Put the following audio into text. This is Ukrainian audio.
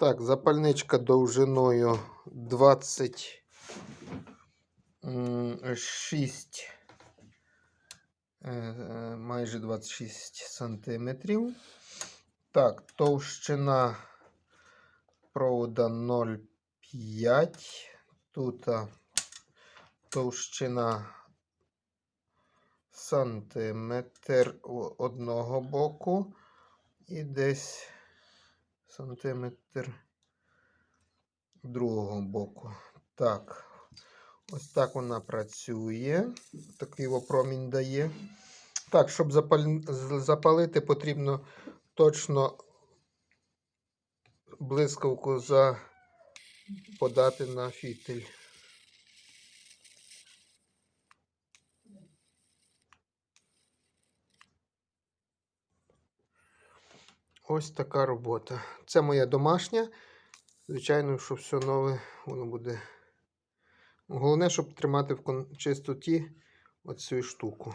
Так, запальничка довжиною 26, е, майже 26 сантиметрів. Так, товщина провода 0,5. Тут товщина сантиметр одного боку і десь сантиметр другого боку. Так, ось так вона працює. Такий во промінь дає. Так, щоб запалити, потрібно точно блискавку за... подати на фітиль. Ось така робота. Це моя домашня. Звичайно, що все нове, воно буде. Головне, щоб тримати в чистоті оцю штуку.